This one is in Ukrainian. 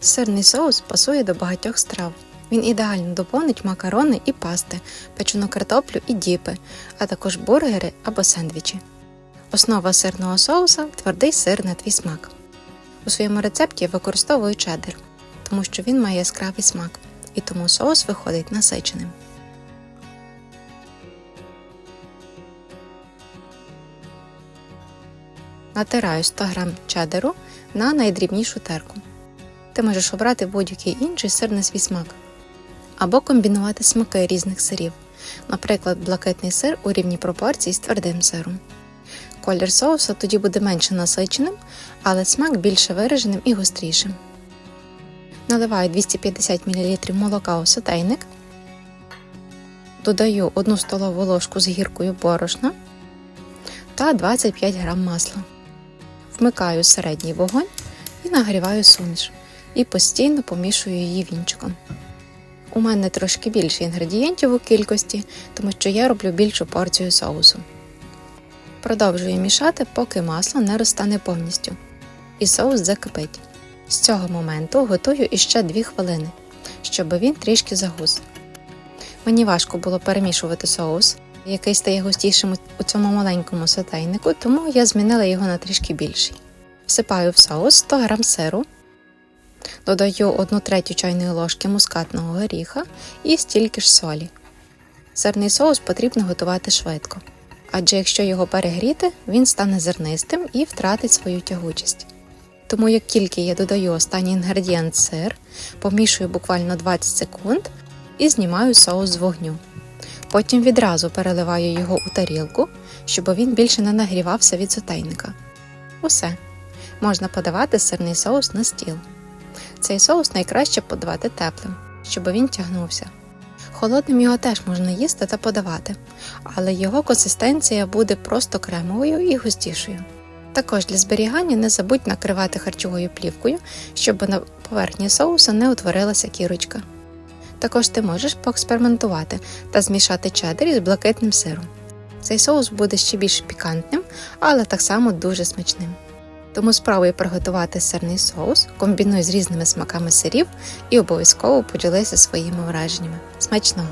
Сирний соус пасує до багатьох страв. Він ідеально доповнить макарони і пасти, печену картоплю і діпи, а також бургери або сендвічі. Основа сирного соуса твердий сир на твій смак. У своєму рецепті використовую чеддер, тому що він має яскравий смак, і тому соус виходить насиченим. Натираю 100 г чеддеру на найдрібнішу терку. Ти можеш обрати будь-який інший сир на свій смак. Або комбінувати смаки різних сирів, наприклад, блакитний сир у рівній пропорції з твердим сиром. Колір соусу тоді буде менше насиченим, але смак більше вираженим і гострішим. Наливаю 250 мл молока у сотейник, додаю 1 столову ложку з гіркою борошна та 25 г масла. Вмикаю середній вогонь і нагріваю суміш і постійно помішую її вінчиком. У мене трошки більше інгредієнтів у кількості, тому що я роблю більшу порцію соусу. Продовжую мішати, поки масло не розтане повністю, і соус закипить. З цього моменту готую іще 2 хвилини, щоб він трішки загус. Мені важко було перемішувати соус, який стає густішим у цьому маленькому сотейнику, тому я змінила його на трішки більший. Всипаю в соус 100 г сиру, додаю 1 третю чайної ложки мускатного горіха і стільки ж солі. Сирний соус потрібно готувати швидко, адже якщо його перегріти, він стане зернистим і втратить свою тягучість. Тому як тільки я додаю останній інгредієнт сир, помішую буквально 20 секунд і знімаю соус з вогню. Потім відразу переливаю його у тарілку, щоб він більше не нагрівався від сотейника. Усе. Можна подавати сирний соус на стіл. Цей соус найкраще подавати теплим, щоб він тягнувся. Холодним його теж можна їсти та подавати, але його консистенція буде просто кремовою і густішою. Також для зберігання не забудь накривати харчовою плівкою, щоб на поверхні соуса не утворилася кірочка. Також ти можеш поекспериментувати та змішати чеддер із блакитним сиром. Цей соус буде ще більш пікантним, але так само дуже смачним. Тому спробуй приготувати сирний соус, комбінуй з різними смаками сирів і обов'язково поділися своїми враженнями. Смачного!